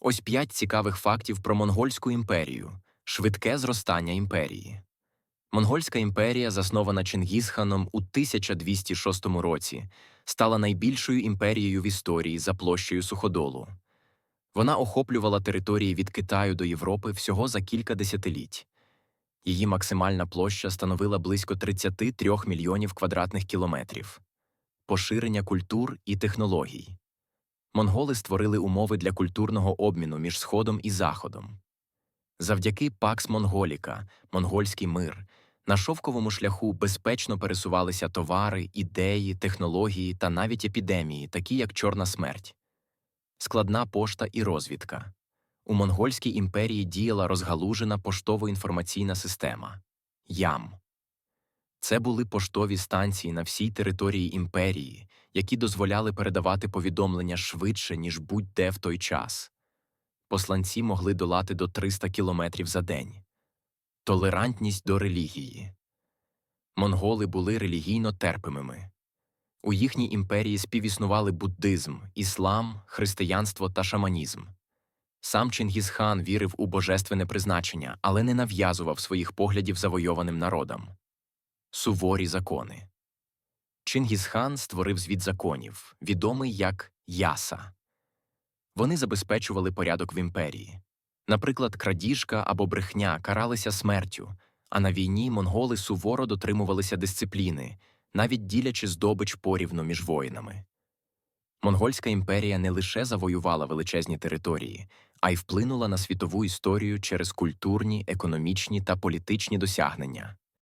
Ось п'ять цікавих фактів про Монгольську імперію, швидке зростання імперії. Монгольська імперія, заснована Чингісханом у 1206 році, стала найбільшою імперією в історії за площею суходолу. Вона охоплювала території від Китаю до Європи всього за кілька десятиліть. Її максимальна площа становила близько 33 мільйонів квадратних кілометрів. Поширення культур і технологій. Монголи створили умови для культурного обміну між Сходом і Заходом. Завдяки Пакс Монголіка, монгольський мир, на шовковому шляху безпечно пересувалися товари, ідеї, технології та навіть епідемії, такі як Чорна смерть. Складна пошта і розвідка. У монгольській імперії діяла розгалужена поштово-інформаційна система ЯМ. Це були поштові станції на всій території імперії, які дозволяли передавати повідомлення швидше, ніж будь-де в той час. Посланці могли долати до 300 кілометрів за день. Толерантність до релігії. Монголи були релігійно терпимими. У їхній імперії співіснували буддизм, іслам, християнство та шаманізм. Сам Чингісхан вірив у божественне призначення, але не нав'язував своїх поглядів завойованим народам. Суворі закони. Чингісхан створив звіт законів, відомий як Яса. Вони забезпечували порядок в імперії. Наприклад, крадіжка або брехня каралися смертю, а на війні монголи суворо дотримувалися дисципліни, навіть ділячи здобич порівну між воїнами. Монгольська імперія не лише завоювала величезні території, а й вплинула на світову історію через культурні, економічні та політичні досягнення.